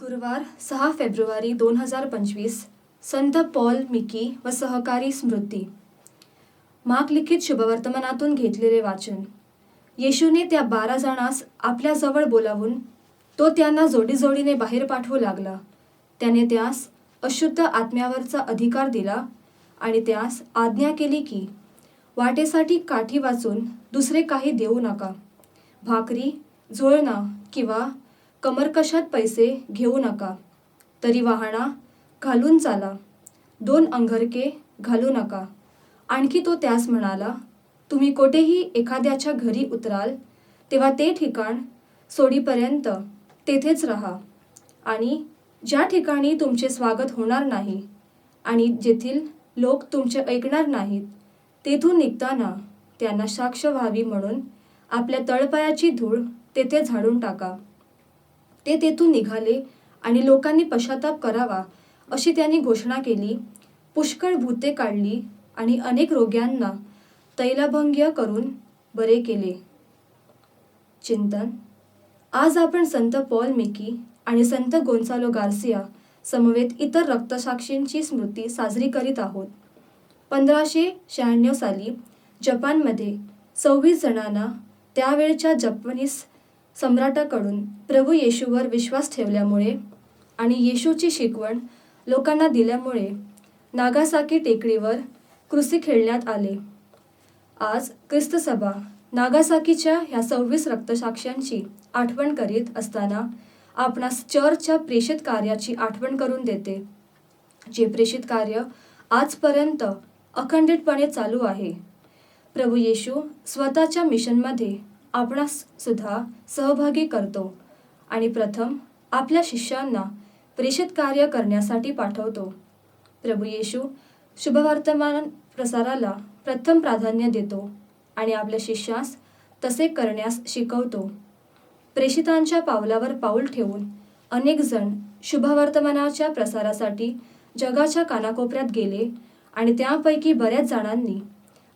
गुरुवार सहा फेब्रुवारी दोन हजार पंचवीस संत पॉल मिकी व सहकारी स्मृती. माग लिखित शुभवर्तमानातून घेतलेले वाचन. येशूने त्या बारा जणांस आपल्याजवळ बोलावून तो त्यांना जोडीजोडीने बाहेर पाठवू लागला. त्याने त्यास अशुद्ध आत्म्यावरचा अधिकार दिला आणि त्यास आज्ञा केली की वाटेसाठी काठी वाचून दुसरे काही देऊ नका. भाकरी झोळणा किंवा कमरकशात पैसे घेऊ नका. तरी वाहना घालून चाला. दोन अंगरके घालू नका. आणखी तो त्यास म्हणाला तुम्ही कोठेही एखाद्याच्या घरी उतराल तेव्हा ते ठिकाण सोडीपर्यंत तेथेच राहा. आणि ज्या ठिकाणी तुमचे स्वागत होणार नाही आणि जेथील लोक तुमचे ऐकणार नाहीत तेथून निघताना त्यांना साक्ष व्हावी म्हणून आपल्या तळपायाची धूळ तेथे झाडून टाका. ते तेथून निघाले आणि लोकांनी पश्चाताप करावा अशी त्यांनी घोषणा केली. पुष्कळ भूते काढली आणि अनेक रोग्यांना तैलभंग्य करून बरे केले. चिंतन. आज आपण संत पॉल मिकी आणि संत गोन्सालो गार्सिया समवेत इतर रक्तसाक्षींची स्मृती साजरी करीत आहोत. पंधराशे शहाण्णव साली जपानमध्ये सव्वीस जणांना त्यावेळच्या जपानीस सम्राटाकडून प्रभू येशूवर विश्वास ठेवल्यामुळे आणि येशूची शिकवण लोकांना दिल्यामुळे नागासाकी टेकडीवर कृषी खेळण्यात आले. आज ख्रिस्तसभा नागासाकीच्या ह्या सव्वीस रक्तसाक्ष्यांची आठवण करीत असताना आपणास चर्चच्या प्रेषित कार्याची आठवण करून देते जे प्रेषित कार्य आजपर्यंत अखंडितपणे चालू आहे. प्रभू येशू स्वतःच्या मिशनमध्ये सुद्धा सहभागी करतो आणि प्रथम आपल्या शिष्यांना प्रेषित कार्य करण्यासाठी पाठवतो. प्रभू येशू शुभवर्तमान प्रसाराला प्रथम प्राधान्य देतो आणि आपल्या शिष्यास तसे करण्यास शिकवतो. प्रेषितांच्या पावलावर पाऊल ठेवून अनेक जण शुभवर्तमानाच्या प्रसारासाठी जगाच्या कानाकोपऱ्यात गेले आणि त्यापैकी बऱ्याच जणांनी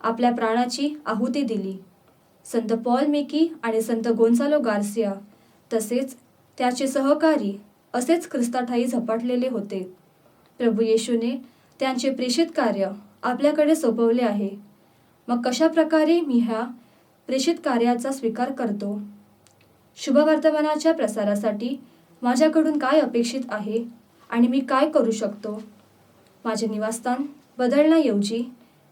आपल्या प्राणाची आहुती दिली. संत पॉल मेकी आणि संत गोन्सालो गार्सिया तसेच त्याचे सहकारी असेच ख्रिस्ताठाई झपाटलेले होते. प्रभू येशूने त्यांचे प्रेषित कार्य आपल्याकडे सोपवले आहे. मग कशा प्रकारे मी ह्या प्रेषित कार्याचा स्वीकार करतो? शुभवर्तमानाच्या प्रसारासाठी माझ्याकडून काय अपेक्षित आहे आणि मी काय करू शकतो? माझे निवासस्थान बदलण्याऐवजी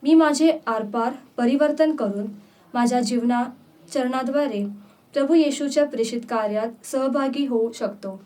मी माझे आरपार परिवर्तन करून माझ्या जीवना चरणाद्वारे प्रभू येशूच्या प्रेषित कार्यात सहभागी होऊ शकतो.